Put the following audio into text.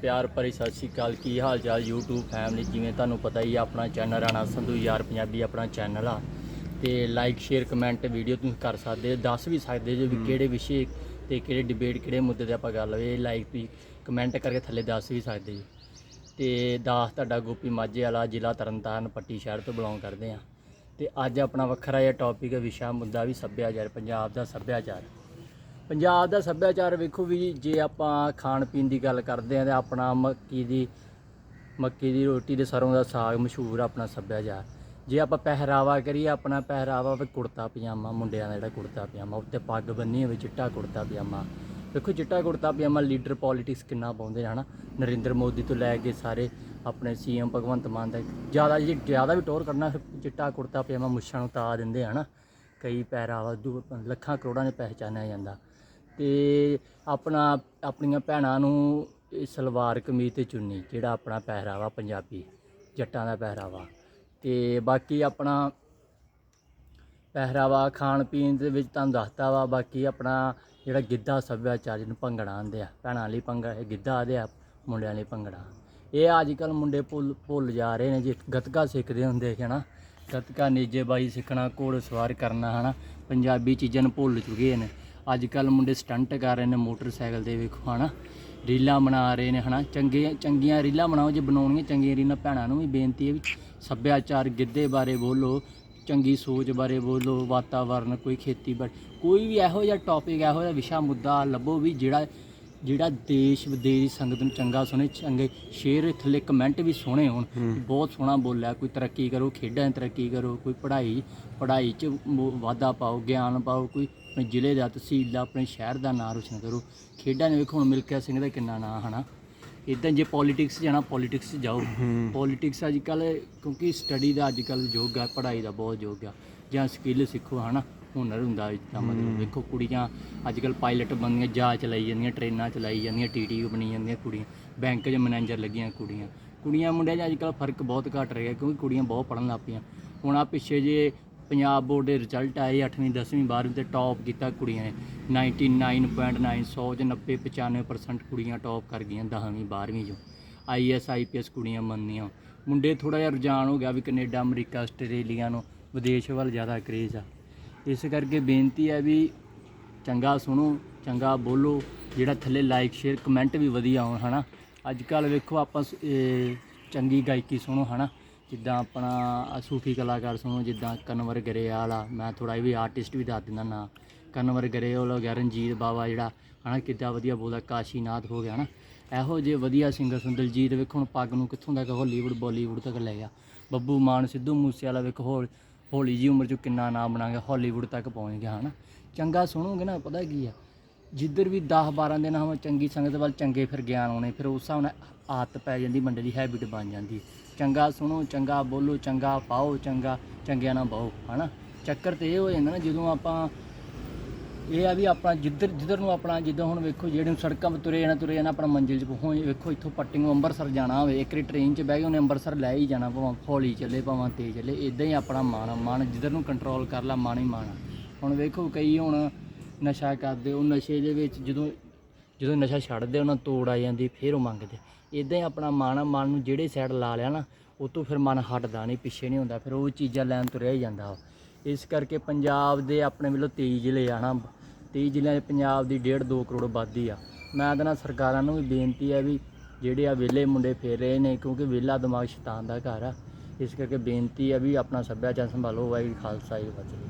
ਪਿਆਰ ਭਰੀ ਸਤਿ ਸ਼੍ਰੀ ਅਕਾਲ। ਕੀ ਹਾਲ ਚਾਲ YouTube ਫੈਮਿਲੀ ਜਿਵੇਂ ਤੁਹਾਨੂੰ ਪਤਾ ਹੀ ਆ ਆਪਣਾ ਚੈਨਲ ਰਾਣਾ ਸੰਧੂ ਯਾਰ ਪੰਜਾਬੀ ਆਪਣਾ ਚੈਨਲ ਆ। ਤੇ ਲਾਈਕ ਸ਼ੇਅਰ ਕਮੈਂਟ ਵੀਡੀਓ ਤੁਸੀਂ ਕਰ ਸਕਦੇ ਹੋ ਦੱਸ ਵੀ ਸਕਦੇ ਜੋ ਵੀ ਕਿਹੜੇ ਵਿਸ਼ੇ ਤੇ ਕਿਹੜੇ ਡਿਬੇਟ ਕਿਹੜੇ ਮੁੱਦੇ ਤੇ ਆਪਾਂ ਗੱਲ ਹੋਏ ਲਾਈਕ ਤੁਸੀਂ ਕਮੈਂਟ ਕਰਕੇ ਥੱਲੇ ਦੱਸ ਵੀ ਸਕਦੇ ਜੀ। ਤੇ ਦਾਸ ਤੁਹਾਡਾ ਗੋਪੀ ਮਾਝੇ ਵਾਲਾ ਜ਼ਿਲ੍ਹਾ ਤਰਨਤਾਰਨ ਪੱਟੀ ਸ਼ਹਿਰ ਤੋਂ ਬਿਲੋਂਗ ਕਰਦੇ ਆ। ਤੇ ਅੱਜ ਆਪਣਾ ਵੱਖਰਾ ਜਿਹਾ ਟੌਪਿਕ ਵਿਸ਼ਾ ਮੁੱਦਾ ਵੀ ਸੱਭਿਆਚਾਰ ਪੰਜਾਬ ਦਾ ਸੱਭਿਆਚਾਰ। ਪੰਜਾਬ ਦਾ ਸੱਭਿਆਚਾਰ ਵੇਖੋ ਵੀ ਜੇ ਆਪਾਂ ਖਾਣ ਪੀਣ ਦੀ ਗੱਲ ਕਰਦੇ ਆ ਤਾਂ ਆਪਣਾ ਮੱਕੀ ਦੀ ਮੱਕੀ ਦੀ ਰੋਟੀ ਤੇ ਸਰੋਂ ਦਾ ਸਾਗ ਮਸ਼ਹੂਰ ਆਪਣਾ ਸੱਭਿਆਚਾਰ। ਜੇ ਆਪਾਂ ਪਹਿਰਾਵਾ ਕਰੀਏ, ਆਪਣਾ ਪਹਿਰਾਵਾ ਵੀ ਕੁੜਤਾ ਪਜਾਮਾ, ਮੁੰਡਿਆਂ ਦਾ ਜਿਹੜਾ ਕੁੜਤਾ ਪਜਾਮਾ, ਉੱਤੇ ਪੱਗ ਬੰਨੀ ਹੋਵੇ ਚਿੱਟਾ ਕੁੜਤਾ ਪਜਾਮਾ। ਵੇਖੋ ਚਿੱਟਾ ਕੁੜਤਾ ਪਜਾਮਾ ਲੀਡਰ ਪੋਲਿਟਿਕਸ ਕਿੰਨਾ ਪਾਉਂਦੇ ਨੇ, ਹਨਾ? ਨਰਿੰਦਰ ਮੋਦੀ ਤੋਂ ਲੈ ਕੇ ਸਾਰੇ ਆਪਣੇ ਸੀਐਮ ਭਗਵੰਤ ਮਾਨ ਦਾ ਜ਼ਿਆਦਾ ਜੇ ਜ਼ਿਆਦਾ ਵੀ ਟੋਰ ਕਰਨਾ ਚਿੱਟਾ ਕੁੜਤਾ ਪਜਾਮਾ ਮੁੱਛਾਂ ਨੂੰ ਤਾ ਦਿੰਦੇ ਆ, ਹਨਾ? ਕਈ ਪਹਿਰਾਵਾ ਦੂ, ਲੱਖਾਂ ਕਰੋੜਾਂ ਦੇ ਪਹਿਚਾਨਿਆ ਜਾਂਦਾ। ਤੇ ਆਪਣਾ, ਆਪਣੀਆਂ ਭੈਣਾਂ ਨੂੰ ਇਹ ਸਲਵਾਰ ਕਮੀਜ਼ ਤੇ ਚੁੰਨੀ, ਜਿਹੜਾ ਆਪਣਾ ਪਹਿਰਾਵਾ ਪੰਜਾਬੀ ਜੱਟਾਂ ਦਾ ਪਹਿਰਾਵਾ। ਤੇ ਬਾਕੀ ਆਪਣਾ ਪਹਿਰਾਵਾ ਖਾਣ ਪੀਣ ਦੇ ਵਿੱਚ ਤੁਹਾਨੂੰ ਦੱਸਤਾ ਵਾ, ਬਾਕੀ ਆਪਣਾ ਜਿਹੜਾ ਗਿੱਧਾ ਸੱਭਿਆਚਾਰ ਜਿਹਨੂੰ ਭੰਗੜਾ ਆਂਦੇ ਆ, ਭੈਣਾਂ ਲਈ ਭੰਗੜਾ ਗਿੱਧਾ ਆਦੇ ਆ, ਮੁੰਡਿਆਂ ਲਈ ਭੰਗੜਾ। ਇਹ ਅੱਜ ਕੱਲ ਮੁੰਡੇ ਭੁੱਲ ਭੁੱਲ ਜਾ ਰਹੇ ਨੇ ਜੇ, ਗੱਤਕਾ ਸਿੱਖਦੇ ਹੁੰਦੇ ਸੀ ਹਨਾ? ਗੱਤਕਾ ਨੇਜੇਬਾਜ਼ੀ ਸਿੱਖਣਾ, ਘੋੜ ਸਵਾਰ ਕਰਨਾ, ਹਨਾ? ਪੰਜਾਬੀ ਚੀਜ਼ਾਂ ਨੂੰ ਭੁੱਲ ਚੁੱਕੇ ਨੇ। ਅੱਜ ਕੱਲ ਮੁੰਡੇ ਸਟੰਟ ਕਰ ਰਹੇ ਨੇ ਮੋਟਰਸਾਈਕਲ ਤੇ ਵੇਖੋ, ਹਨਾ। ਰੀਲਾਂ ਬਣਾ ਰਹੇ ਨੇ, ਹਨਾ। ਚੰਗੇ, ਚੰਗੀਆਂ ਰੀਲਾਂ ਬਣਾਓ, ਜੇ ਬਣਾਉਣੀਆਂ ਚੰਗੀਆਂ ਰੀਲਾਂ, ਭੈਣਾਂ ਨੂੰ ਵੀ ਬੇਨਤੀ ਹੈ ਵੀ ਸੱਭਿਆਚਾਰ ਗਿੱਧੇ ਬਾਰੇ ਬੋਲੋ, ਚੰਗੀ ਸੋਚ ਬਾਰੇ ਬੋਲੋ, ਵਾਤਾਵਰਨ, ਕੋਈ ਖੇਤੀਬਾੜੀ, ਕੋਈ ਵੀ ਇਹੋ ਜਿਹਾ ਟੌਪਿਕ ਇਹੋ ਜਿਹਾ ਵਿਸ਼ਾ, ਮੁੱਦਾ ਲੱਭੋ ਵੀ ਜਿਹੜਾ ਜਿਹੜਾ ਦੇਸ਼ ਵਿਦੇਸ਼ ਦੀ ਸੰਗਤ ਨੂੰ ਚੰਗਾ ਸੁਣੇ ਚੰਗੇ ਸ਼ੇਅਰ ਥੱਲੇ ਕਮੈਂਟ ਵੀ ਸੋਹਣੇ ਹੋਣ ਬਹੁਤ ਸੋਹਣਾ ਬੋਲਿਆ ਕੋਈ ਤਰੱਕੀ ਕਰੋ ਖੇਡਾਂ 'ਚ ਤਰੱਕੀ ਕਰੋ ਕੋਈ ਪੜ੍ਹਾਈ ਪੜ੍ਹਾਈ 'ਚ ਵਾਧਾ ਪਾਓ ਗਿਆਨ ਪਾਓ ਕੋਈ ਆਪਣੇ ਜ਼ਿਲ੍ਹੇ ਦਾ ਤਹਿਸੀਲ ਦਾ ਆਪਣੇ ਸ਼ਹਿਰ ਦਾ ਨਾਂ ਰੋਸ਼ਨ ਕਰੋ। ਖੇਡਾਂ ਨੇ ਵੇਖੋ ਹੁਣ ਮਿਲਕਿਆ ਸਿੰਘ ਦਾ ਕਿੰਨਾ ਨਾਂ ਹਨਾ? ਇਦਾਂ ਜੇ ਪੋਲਿਟਿਕਸ ਜਾਣਾ ਪੋਲਿਟਿਕਸ 'ਚ ਜਾਓ। ਪੋਲਿਟਿਕਸ ਅੱਜ ਕੱਲ ਕਿਉਂਕਿ ਸਟੱਡੀ ਦਾ ਅੱਜ ਕੱਲ ਯੁੱਗ ਆ ਪੜ੍ਹਾਈ ਦਾ ਬਹੁਤ ਯੁੱਗ ਆ ਜਾਂ ਸਕਿੱਲ ਸਿੱਖੋ ਹਨਾ? ਹੁਨਰ ਹੁੰਦਾ ਇਦਾਂ ਮਤਲਬ। ਵੇਖੋ ਕੁੜੀਆਂ ਅੱਜ ਕੱਲ ਪਾਇਲਟ ਬਣਦੀਆਂ ਜਹਾਜ਼ ਚਲਾਈ ਜਾਂਦੀਆਂ ਟ੍ਰੇਨਾਂ ਚਲਾਈ ਜਾਂਦੀਆਂ ਟੀਟੀ ਬਣੀ ਜਾਂਦੀਆਂ ਕੁੜੀਆਂ। ਬੈਂਕ 'ਚ ਮੈਨੇਜਰ ਲੱਗੀਆਂ ਕੁੜੀਆਂ। ਕੁੜੀਆਂ ਮੁੰਡਿਆਂ 'ਚ ਅੱਜ ਕੱਲ ਫ਼ਰਕ ਬਹੁਤ ਘਟ ਰਿਹਾ ਕਿਉਂਕਿ ਕੁੜੀਆਂ ਬਹੁਤ ਪੜ੍ਹਨ ਲੱਗ ਪਈਆਂ। ਹੁਣ ਆ ਪਿੱਛੇ ਜੇ ਪੰਜਾਬ ਬੋਰਡ ਦੇ ਰਿਜ਼ਲਟ ਆਏ 8ਵੀਂ 10ਵੀਂ 12ਵੀਂ ਤੇ ਟੌਪ ਕੀਤਾ ਕੁੜੀਆਂ ਨੇ। 99.9 100 ਚ 90 95% ਕੁੜੀਆਂ ਟੌਪ ਕਰ ਗਈਆਂ 10ਵੀਂ 12ਵੀਂ ਚੋਂ। ਆਈਐਸ ਆਈਪੀਐਸ ਕੁੜੀਆਂ ਮੰਨਦੀਆਂ। ਮੁੰਡੇ ਥੋੜਾ ਜਿਹਾ ਰੁਝਾਨ ਹੋ ਗਿਆ ਵੀ ਕੈਨੇਡਾ ਅਮਰੀਕਾ ਆਸਟ੍ਰੇਲੀਆ ਨੂੰ ਵਿਦੇਸ਼ ਵੱਲ ਜ਼ਿਆਦਾ ਕਰੇਜ਼ ਆ। ਇਸ ਕਰਕੇ ਬੇਨਤੀ ਹੈ ਵੀ ਚੰਗਾ ਸੁਣੋ, ਚੰਗਾ ਬੋਲੋ, ਜਿਹੜਾ ਥੱਲੇ ਲਾਈਕ ਸ਼ੇਅਰ ਕਮੈਂਟ ਵੀ ਵਧੀਆ ਆਉਣ ਹਨਾ? ਅੱਜ ਕੱਲ ਵੇਖੋ ਆਪਾਂ ਚੰਗੀ ਗਾਇਕੀ ਸੁਣੋ, ਹਨਾ? ਜਿੱਦਾਂ ਆਪਣਾ ਆਹ ਸੂਫੀ ਕਲਾਕਾਰ ਸੁਣੋ, ਜਿੱਦਾਂ ਕਨਵਰ ਗਰੇਵਾਲ ਆ, ਮੈਂ ਥੋੜਾ ਵੀ ਆਰਟਿਸਟ ਵੀ ਦੱਸ ਦਿੰਦਾ ਨਾ। ਕਨਵਰ ਗਰੇਵਾਲ ਹੋ ਗਿਆ, ਰਣਜੀਤ ਬਾਵਾ ਜਿਹੜਾ, ਹਨਾ? ਕਿੱਦਾਂ ਵਧੀਆ ਬੋਲਦਾ, ਕਾਸ਼ੀਨਾਥ ਹੋ ਗਿਆ, ਹਨਾ? ਇਹੋ ਜਿਹੇ ਵਧੀਆ ਸਿੰਗਰ ਸੁਣ ਦਲਜੀਤ ਵੇਖੋ ਹੁਣ ਪੱਗ ਨੂੰ ਕਿੱਥੋਂ ਤੱਕ ਹਾਲੀਵੁੱਡ ਬਾਲੀਵੁੱਡ ਤੱਕ ਲੈ ਗਿਆ। ਬੱਬੂ ਮਾਨ, ਸਿੱਧੂ ਮੂਸੇਵਾਲਾ ਵੇਖੋ ਹੌਲ ਹੌਲੀ ਜੀ ਉਮਰ 'ਚ ਕਿੰਨਾ ਨਾਮ ਬਣਾ ਗਿਆ ਹਾਲੀਵੁੱਡ ਤੱਕ ਪਹੁੰਚ ਗਿਆ, ਹਨਾ? ਚੰਗਾ ਸੁਣੋਗੇ ਨਾ, ਪਤਾ ਕੀ ਆ? ਜਿੱਧਰ ਵੀ 10 12 ਦਿਨ ਹਮ ਚੰਗੀ ਸੰਗਤ ਵੱਲ ਚੰਗੇ ਫਿਰ ਗਿਆਨ ਆਉਣੇ, ਫਿਰ ਉਸ ਹਿਸਾਬ ਨਾਲ ਆਦਤ ਪੈ ਜਾਂਦੀ ਬੰਦੇ ਦੀ ਹੈਬਿਟ ਬਣ ਜਾਂਦੀ। ਚੰਗਾ ਸੁਣੋ, ਚੰਗਾ ਬੋਲੋ, ਚੰਗਾ ਪਾਓ, ਚੰਗਾ, ਚੰਗਿਆਂ ਨਾਲ ਬਾਓ ਹਨਾ? ਚੱਕਰ ਤੇ ਇਹ ਹੋ ਜਾਂਦਾ ਨਾ, ਜਦੋਂ ਆਪਾਂ ਇਹ ਆ ਵੀ ਆਪਣਾ ਜਿੱਧਰ ਜਿੱਧਰ ਨੂੰ ਆਪਣਾ ਜਿੱਦਾਂ ਹੁਣ ਵੇਖੋ ਜਿਹੜੇ ਸੜਕਾਂ 'ਤੇ ਤੁਰੇ ਜਾਣਾ ਤੁਰੇ ਜਾਣਾ ਆਪਣਾ ਮੰਜ਼ਿਲ 'ਚ ਪਹੁੰਚ ਵੇਖੋ ਇੱਥੋਂ ਪੱਟੀ ਨੂੰ ਅੰਮ੍ਰਿਤਸਰ ਜਾਣਾ ਹੋਵੇ ਇੱਕ ਰੀ ਟ੍ਰੇਨ 'ਚ ਬਹਿ ਕੇ ਉਹਨੇ ਅੰਮ੍ਰਿਤਸਰ ਲੈ ਹੀ ਜਾਣਾ ਭਾਵੇਂ ਹੌਲੀ ਚੱਲੇ ਭਾਵੇਂ ਤੇਜ਼ ਚੱਲੇ ਇਦਾਂ ਹੀ ਆਪਣਾ ਮਨ ਆ, ਮਨ ਜਿੱਧਰ ਨੂੰ ਕੰਟਰੋਲ ਕਰ ਲਾ ਮਨ ਹੀ ਮਨ ਆ। ਹੁਣ ਵੇਖੋ ਕਈ ਹੁਣ ਨਸ਼ਾ ਕਰਦੇ ਉਹ ਨਸ਼ੇ ਦੇ ਵਿੱਚ ਜਦੋਂ ਜਦੋਂ ਨਸ਼ਾ ਛੱਡਦੇ ਉਹਨਾਂ ਨੂੰ ਤੋੜ ਆ ਜਾਂਦੀ ਫਿਰ ਉਹ ਮੰਗਦੇ ਇਦਾਂ ਹੀ ਆਪਣਾ ਮਨ ਆ, ਮਨ ਨੂੰ ਜਿਹੜੇ ਸਾਈਡ ਲਾ ਲਿਆ ਨਾ ਉਹ ਤੋਂ ਫਿਰ ਮਨ ਹਟਦਾ ਨਹੀਂ ਪਿੱਛੇ ਨਹੀਂ ਹੁੰਦਾ ਫਿਰ ਉਹ ਚੀਜ਼ਾਂ ਲੈਣ ਤੁਰਿਆ ਹੀ ਜਾਂਦਾ ਵਾ। ਇਸ ਕਰਕੇ ਪੰਜਾਬ ਦੇ ਆਪਣੇ ਵੱਲੋਂ 23 ਜ਼ਿਲ੍ਹੇ ਆ ਨਾ 23 ਜ਼ਿਲ੍ਹਿਆਂ 'ਚ ਪੰਜਾਬ ਦੀ 1.5 2 ਕਰੋੜ ਆਬਾਦੀ ਆ। ਮੈਂ ਤਾਂ ਨਾ ਸਰਕਾਰਾਂ ਨੂੰ ਵੀ ਬੇਨਤੀ ਹੈ ਵੀ ਜਿਹੜੇ ਆ ਵਿਹਲੇ ਮੁੰਡੇ ਫੇਰ ਰਹੇ ਨੇ ਕਿਉਂਕਿ ਵਿਹਲਾ ਦਿਮਾਗ ਸ਼ੈਤਾਨ ਦਾ ਘਰ ਆ। ਇਸ ਕਰਕੇ ਬੇਨਤੀ ਆ ਵੀ ਆਪਣਾ ਸੱਭਿਆਚਾਰ ਸੰਭਾਲੋ, ਵਾਹਿਗੁਰੂ ਖਾਲਸਾ ਜੀ ਕੀ ਫਤਿਹ।